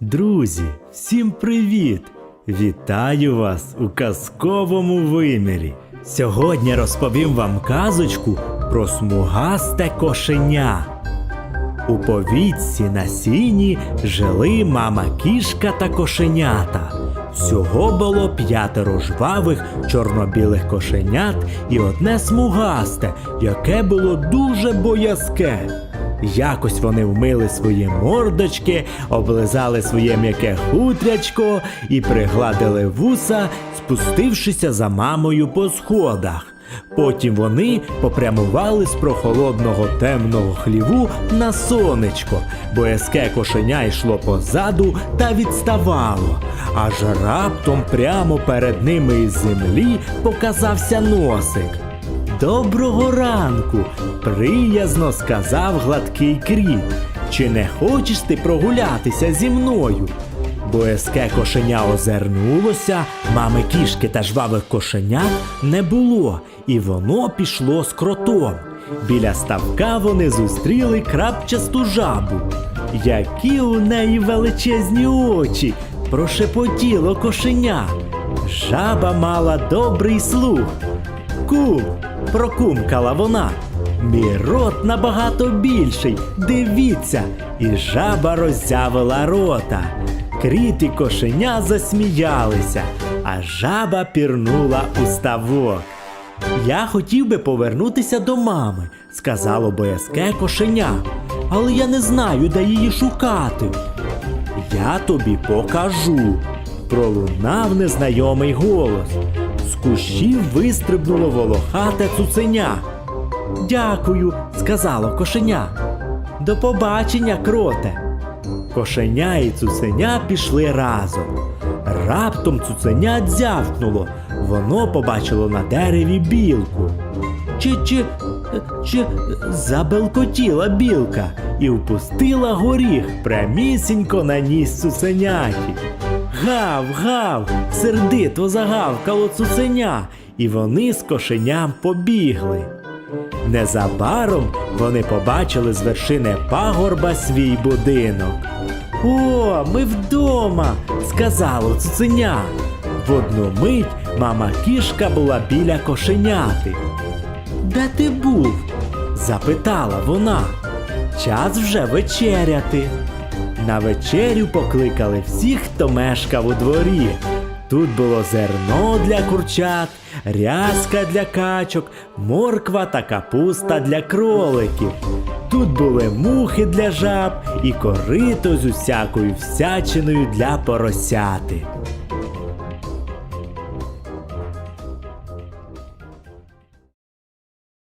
Друзі, всім привіт! Вітаю вас у казковому вимірі. Сьогодні розповім вам казочку про смугасте кошеня. У повітці на сіні жили мама кішка та кошенята. Всього було п'ятеро жвавих чорно-білих кошенят і одне смугасте, яке було дуже боязке. Якось вони вмили свої мордочки, облизали своє м'яке хутрячко і пригладили вуса, спустившися за мамою по сходах. Потім вони попрямували з прохолодного темного хліву на сонечко, боязке кошеня йшло позаду та відставало. Аж раптом прямо перед ними із землі показався носик. Доброго ранку, приязно сказав гладкий кріт. Чи не хочеш ти прогулятися зі мною? Боязке кошеня озирнулося, мами кішки та жвавих кошенят не було, і воно пішло з кротом. Біля ставка вони зустріли крапчасту жабу. Які у неї величезні очі, прошепотіло кошеня. Жаба мала добрий слух. Кум, прокумкала вона. Мій рот набагато більший. Дивіться, і жаба роззявила рота. Кріт і кошеня засміялися, а жаба пірнула у ставок. Я хотів би повернутися до мами, сказало боязке кошеня, але я не знаю, де її шукати. Я тобі покажу. Пролунав незнайомий голос. З кущів вистрибнуло волохате цуценя. Дякую, сказало кошеня. До побачення, кроте. Кошеня і цуценя пішли разом. Раптом цуценя дзявкнуло. Воно побачило на дереві білку. Чи чи, чи забелкотіла білка і впустила горіх прямісінько на ніс цуценяті. Гав, гав, сердито загавкало цуценя, і вони з кошеням побігли. Незабаром вони побачили з вершини пагорба свій будинок. О, ми вдома, сказало цуценя. В одну мить мама кішка була біля кошеняти. Де ти був? запитала вона. Час вже вечеряти. На вечерю покликали всіх, хто мешкав у дворі. Тут було зерно для курчат, рязка для качок, морква та капуста для кроликів. Тут були мухи для жаб і корито з усякою всячиною для поросяти.